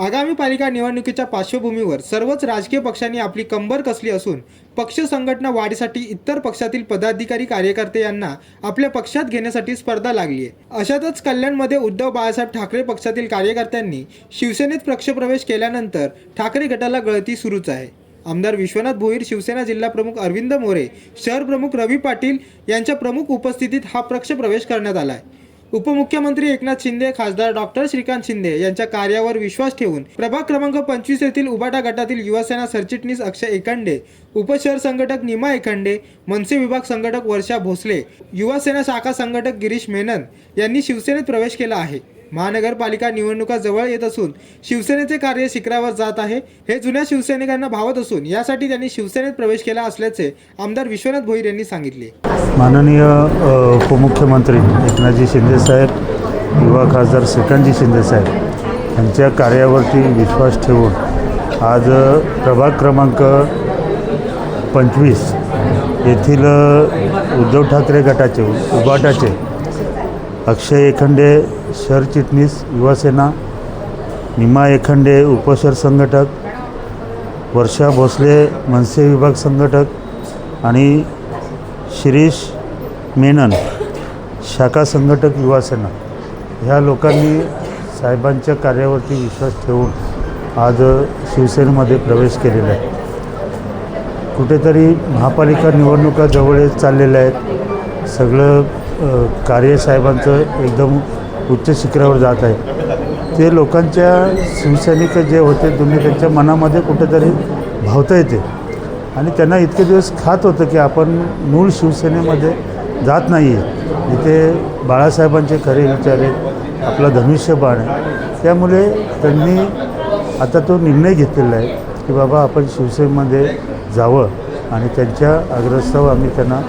आगामी पालिका निवडणुकीच्या पार्श्वभूमीवर सर्वच राजकीय पक्षांनी आपली कंबर कसली असून पक्ष संघटना वाढीसाठी इतर पक्षातील पदाधिकारी कार्यकर्ते यांना आपल्या पक्षात घेण्यासाठी स्पर्धा लागली आहे अशातच कल्याणमध्ये उद्धव बाळासाहेब ठाकरे पक्षातील कार्यकर्त्यांनी शिवसेनेत पक्षप्रवेश केल्यानंतर ठाकरे गटाला गळती सुरूच आहे. आमदार विश्वनाथ भोईर शिवसेना जिल्हा प्रमुख अरविंद मोरे शहर प्रमुख रवी पाटील यांच्या प्रमुख उपस्थितीत हा पक्षप्रवेश करण्यात आला आहे उपमुख्यमंत्री एकनाथ शिंदे खासदार डॉक्टर श्रीकांत शिंदे यांच्या कार्यावर विश्वास ठेवून प्रभाग क्रमांक पंचवीस येथील उबाटा गटातील युवासेना सरचिटणीस अक्षय एकांडे उपशहर संघटक निमा एकांडे मनसे विभाग संघटक वर्षा भोसले युवासेना शाखा संघटक गिरीश मेनन यांनी शिवसेनेत प्रवेश केला आहे. महानगरपालिका निवडणुका जवळ येत असून शिवसेनेचे कार्य शिखरावर जात आहे. हे जुन्या शिवसैनिकांना भावत असून यासाठी त्यांनी शिवसेनेत प्रवेश केला असल्याचे आमदार विश्वनाथ भोईर यांनी सांगितले. माननीय उपमुख्यमंत्री एकनाथजी शिंदेसाहेब युवा खासदार श्रीकांतजी शिंदेसाहेब यांच्या कार्यावरती विश्वास ठेवून आज प्रभाग क्रमांक पंचवीस येथील उद्धव ठाकरे गटाचे उबाटाचे अक्षय एखंडे सरचिटणीस युवासेना निमा एखंडे उपशहर संघटक वर्षा भोसले मनसे विभाग संघटक आणि शिरीष मेनन शाखा संघटक युवासेना. ह्या लोकांनी साहेबांच्या कार्यावरती विश्वास ठेवून आज शिवसेनेमध्ये प्रवेश केलेला आहे. कुठेतरी महापालिका निवडणुका जवळ चाललेल्या आहेत. सगळं कार्य साहेबांचं एकदम उच्च शिखरावर जात आहे. ते लोकांच्या शिवसैनिक जे होते दोन्ही त्यांच्या मनामध्ये कुठेतरी भावता येते. आणि त्यांना इतके दिवस खात होतं की आपण मूळ शिवसेनेमध्ये जात नाही आहे इथे बाळासाहेबांचे खरे विचार आहेत आपला धनुष्यबाण आहे. त्यामुळे त्यांनी आता तो निर्णय घेतलेला आहे की बाबा आपण शिवसेनेमध्ये जावं आणि त्यांच्या आग्रहास्तव आम्ही त्यांना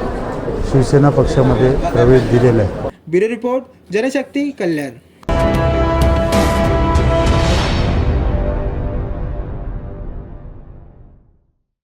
शिवसेना पक्षामध्ये प्रवेश दिलेला आहे. Bureau report Janshakti Kalyan.